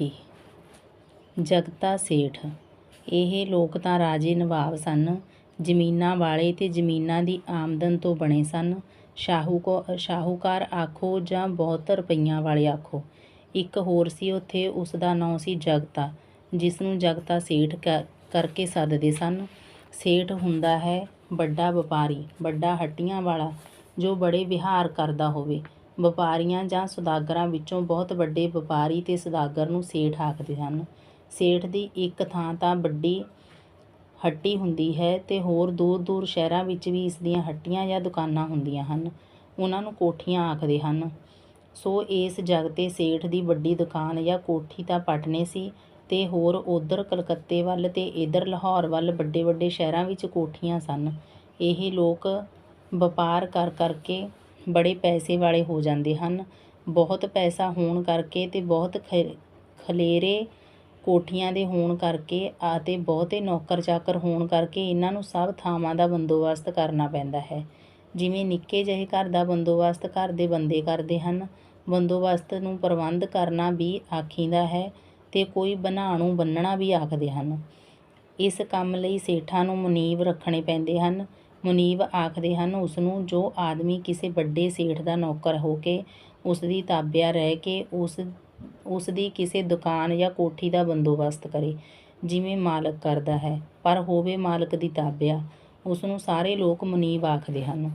ਕੋਠੀ ਜਗਤਾ ਸੇਠ। ਇਹ ਲੋਕ ਤਾਂ ਰਾਜੇ ਨਵਾਬ ਸਨ। ਜ਼ਮੀਨਾਂ ਵਾਲੇ ਤੇ ਜ਼ਮੀਨਾਂ ਦੀ ਆਮਦਨ ਤੋਂ ਬਣੇ ਸਨ। ਸ਼ਾਹੂਕੋ ਸ਼ਾਹੂਕਾਰ ਆਖੋ ਜਾਂ ਬਹੁਤ ਰੁਪਈਆਂ ਵਾਲੇ ਆਖੋ। ਇੱਕ ਹੋਰ ਸੀ ਉੱਥੇ ਉਸ ਦਾ ਨਾਂ ਸੀ ਜਗਤਾ ਜਿਸ ਨੂੰ ਜਗਤਾ ਸੇਠ ਕ- ਕਰਕੇ ਸੱਦਦੇ ਸਨ। ਸੇਠ ਹੁੰਦਾ ਹੈ ਵੱਡਾ ਵਪਾਰੀ, ਵੱਡਾ ਹੱਟੀਆਂ ਵਾਲਾ, ਜੋ ਬੜੇ ਵਿਹਾਰ ਕਰਦਾ ਹੋਵੇ। ਵਪਾਰੀਆਂ ਜਾਂ ਸੁਦਾਗਰਾਂ ਵਿੱਚੋਂ ਬਹੁਤ ਵੱਡੇ ਵਪਾਰੀ ਤੇ ਸੁਦਾਗਰ ਨੂੰ ਸੇਠ ਆਖਦੇ ਹਨ। ਸੇਠ ਦੀ ਇੱਕ ਥਾਂ ਤਾਂ ਵੱਡੀ ਹੱਟੀ ਹੁੰਦੀ ਹੈ ਤੇ ਹੋਰ ਦੂਰ ਦੂਰ ਸ਼ਹਿਰਾਂ ਵਿੱਚ ਵੀ ਇਸ ਦੀਆਂ ਹੱਟੀਆਂ ਜਾਂ ਦੁਕਾਨਾਂ ਹੁੰਦੀਆਂ ਹਨ। ਉਹਨਾਂ ਨੂੰ ਕੋਠੀਆਂ ਆਖਦੇ ਹਨ। ਸੋ ਇਸ ਜਗ ਤੇ ਸੇਠ ਦੀ ਵੱਡੀ ਦੁਕਾਨ ਜਾਂ ਕੋਠੀ ਤਾਂ ਪਟਨੇ ਸੀ ਤੇ ਹੋਰ ਉਧਰ ਕਲਕੱਤੇ ਵੱਲ ਤੇ ਇਧਰ ਲਾਹੌਰ ਵੱਲ ਵੱਡੇ ਵੱਡੇ ਸ਼ਹਿਰਾਂ ਵਿੱਚ ਕੋਠੀਆਂ ਸਨ। ਇਹ ਲੋਕ ਵਪਾਰ ਕਰ ਕਰਕੇ ਬੜੇ ਪੈਸੇ ਵਾਲੇ ਹੋ ਜਾਂਦੇ ਹਨ। ਬਹੁਤ ਪੈਸਾ ਹੋਣ ਕਰਕੇ ਅਤੇ ਬਹੁਤ ਖ- ਖਲੇਰੇ ਕੋਠੀਆਂ ਦੇ ਹੋਣ ਕਰਕੇ ਅਤੇ ਬਹੁਤੇ ਨੌਕਰ ਚਾਕਰ ਹੋਣ ਕਰਕੇ ਇਹਨਾਂ ਨੂੰ ਸਭ ਥਾਵਾਂ ਦਾ ਬੰਦੋਬਸਤ ਕਰਨਾ ਪੈਂਦਾ ਹੈ। ਜਿਵੇਂ ਨਿੱਕੇ ਜਿਹੇ ਘਰ ਦਾ ਬੰਦੋਬਸਤ ਘਰ ਦੇ ਬੰਦੇ ਕਰਦੇ ਹਨ। ਬੰਦੋਬਸਤ ਨੂੰ ਪ੍ਰਬੰਧ ਕਰਨਾ ਵੀ ਆਖੀਦਾ ਹੈ ਅਤੇ ਕੋਈ ਬਣਾ ਬੰਨ੍ਹਣਾ ਵੀ ਆਖਦੇ ਹਨ। ਇਸ ਕੰਮ ਲਈ ਸੇਠਾਂ ਨੂੰ ਮੁਨੀਬ ਰੱਖਣੇ ਪੈਂਦੇ ਹਨ। ਮੁਨੀਬ ਆਖਦੇ ਹਨ, ਉਸਨੂੰ ਜੋ ਆਦਮੀ ਕਿਸੇ ਵੱਡੇ ਸੇਠ ਦਾ ਨੌਕਰ ਹੋ ਕੇ ਉਸਦੀ ਤਾਬਿਆ ਰਹਿ ਕੇ ਉਸ, ਉਸਦੀ ਕਿਸੇ ਦੁਕਾਨ ਜਾਂ ਕੋਠੀ ਦਾ ਬੰਦੋਬਸਤ ਕਰੇ, ਜਿਵੇਂ ਮਾਲਕ ਕਰਦਾ ਹੈ, ਪਰ ਹੋਵੇ ਮਾਲਕ ਦੀ ਤਾਬਿਆ। ਉਸਨੂੰ ਸਾਰੇ ਲੋਕ ਮੁਨੀਬ ਆਖਦੇ ਹਨ।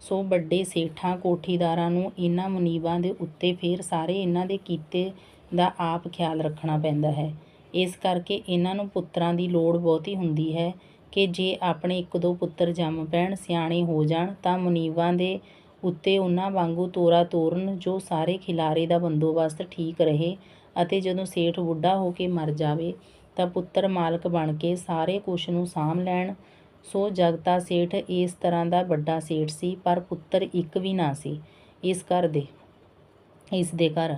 ਸੋ ਵੱਡੇ ਸੇਠਾਂ, ਕੋਠੀਦਾਰਾਂ ਨੂੰ ਇਹਨਾਂ ਮੁਨੀਬਾਂ ਦੇ ਉੱਤੇ ਫਿਰ ਸਾਰੇ ਇਹਨਾਂ ਦੇ ਕੀਤੇ ਦਾ ਆਪ ਖਿਆਲ ਰੱਖਣਾ ਪੈਂਦਾ ਹੈ। ਇਸ ਕਰਕੇ ਇਹਨਾਂ ਨੂੰ ਪੁੱਤਰਾਂ ਦੀ ਲੋੜ ਬਹੁਤੀ ਹੁੰਦੀ ਹੈ ਕਿ ਜੇ ਆਪਣੇ ਇੱਕ ਦੋ ਪੁੱਤਰ ਜੰਮ ਪੈਣ, ਸਿਆਣੇ ਹੋ ਜਾਣ, ਤਾਂ ਮੁਨੀਵਾਂ ਦੇ ਉੱਤੇ ਉਹਨਾਂ ਵਾਂਗੂ ਤੋਰਾ ਤੋਰਨ, ਜੋ ਸਾਰੇ ਖਿਲਾਰੇ ਦਾ ਬੰਦੋਬਸਤ ਠੀਕ ਰਹੇ ਅਤੇ ਜਦੋਂ ਸੇਠ ਬੁੱਢਾ ਹੋ ਕੇ ਮਰ ਜਾਵੇ, ਤਾਂ ਪੁੱਤਰ ਮਾਲਕ ਬਣ ਕੇ ਸਾਰੇ ਕੁਛ ਨੂੰ ਸਾਂਭ ਲੈਣ। ਸੋ ਜਗਤਾ ਸੇਠ ਇਸ ਤਰ੍ਹਾਂ ਦਾ ਵੱਡਾ ਸੇਠ ਸੀ, ਪਰ ਪੁੱਤਰ ਇੱਕ ਵੀ ਨਾ ਸੀ। ਇਸ ਘਰ ਦੇ, ਇਸ ਦੇ ਘਰ।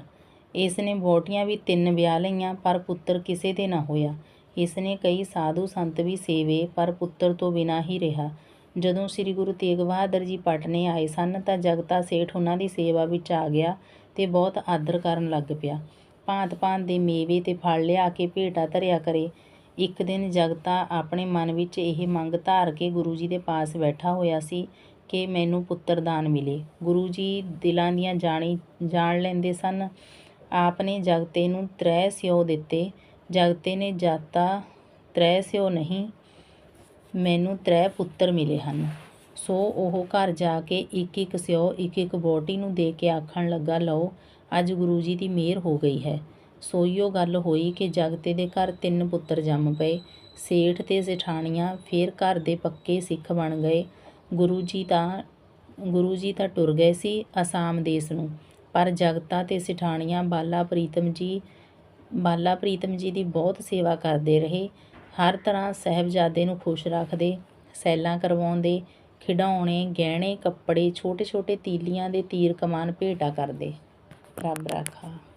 ਇਸ ਨੇ ਵਹੁਟੀਆਂ ਵੀ ਤਿੰਨ ਵਿਆਹ ਲਈਆਂ, ਪਰ ਪੁੱਤਰ ਕਿਸੇ ਦੇ ਨਾ ਹੋਇਆ। ਇਸ ਨੇ ਕਈ ਸਾਧੂ ਸੰਤ ਵੀ ਸੇਵੇ, ਪਰ ਪੁੱਤਰ ਤੋਂ ਬਿਨਾਂ ਹੀ ਰਿਹਾ। ਜਦੋਂ ਸ੍ਰੀ ਗੁਰੂ ਤੇਗ ਬਹਾਦਰ ਜੀ ਪਟਨੇ ਆਏ ਸਨ, ਤਾਂ ਜਗਤਾ ਸੇਠ ਉਹਨਾਂ ਦੀ ਸੇਵਾ ਵਿੱਚ ਆ ਗਿਆ ਤੇ ਬਹੁਤ ਆਦਰ ਕਰਨ ਲੱਗ ਪਿਆ। ਭਾਂਤ ਭਾਂਤ ਦੇ ਮੇਵੇ ਤੇ ਫਲ ਲਿਆ ਕੇ ਭੇਟਾ ਧਰਿਆ ਕਰੇ। ਇੱਕ ਦਿਨ ਜਗਤਾ ਆਪਣੇ ਮਨ ਵਿੱਚ ਇਹ ਮੰਗ ਧਾਰ ਕੇ ਗੁਰੂ ਜੀ ਦੇ ਪਾਸ ਬੈਠਾ ਹੋਇਆ ਸੀ ਕਿ ਮੈਨੂੰ ਪੁੱਤਰ ਦਾਨ ਮਿਲੇ। ਗੁਰੂ ਜੀ ਦਿਲਾਂ ਦੀਆਂ ਜਾਣੀ ਜਾਣ ਲੈਂਦੇ ਸਨ। ਆਪ ਨੇ ਜਗਤੇ ਨੂੰ ਤ੍ਰੈ ਸਿਓ ਦਿੱਤੇ। ਜਗਤੇ ਨੇ ਜਾਤਾ, ਤ੍ਰੈ ਸਿਓ ਨਹੀਂ, ਮੈਨੂੰ ਤ੍ਰੈ ਪੁੱਤਰ ਮਿਲੇ ਹਨ। ਸੋ ਉਹ ਘਰ ਜਾ ਕੇ ਇੱਕ ਇੱਕ ਸਿਓ ਇੱਕ ਇੱਕ ਬੋਟੀ ਨੂੰ ਦੇ ਕੇ ਆਖਣ ਲੱਗਾ, ਲਓ, ਅੱਜ ਗੁਰੂ ਜੀ ਦੀ ਮਿਹਰ ਹੋ ਗਈ ਹੈ। ਸੋਈਓ ਗੱਲ ਹੋਈ ਕਿ ਜਗਤੇ ਦੇ ਘਰ ਤਿੰਨ ਪੁੱਤਰ ਜੰਮ ਪਏ। ਸੇਠ ਤੇ ਸੇਠਾਣੀਆਂ ਫੇਰ ਘਰ ਦੇ ਪੱਕੇ ਸਿੱਖ ਬਣ ਗਏ। ਗੁਰੂ ਜੀ ਤਾਂ, ਗੁਰੂ ਜੀ ਤਾਂ ਟੁਰ ਗਏ ਸੀ ਅਸਾਮ ਦੇਸ ਨੂੰ। ਪਰ ਜਗਤਾ ਤੇ ਸਿਠਾਣੀਆਂ ਬਾਲਾ ਪ੍ਰੀਤਮ ਜੀ ਬਾਲਾ ਪ੍ਰੀਤਮ ਜੀ ਦੀ ਬਹੁਤ ਸੇਵਾ ਕਰਦੇ ਰਹੇ। ਹਰ ਤਰ੍ਹਾਂ ਸਾਹਿਬਜ਼ਾਦੇ ਨੂੰ ਖੁਸ਼ ਰੱਖਦੇ, ਸੈਲਾਂ ਕਰਵਾਉਂਦੇ, ਖਿਡੌਣੇ, ਗਹਿਣੇ, ਕੱਪੜੇ ਛੋਟੇ ਛੋਟੇ ਤੀਲੀਆਂ ਦੇ ਤੀਰ ਕਮਾਨ ਭੇਟਾ ਕਰਦੇ। ਰੱਬ ਰਾਖਾ।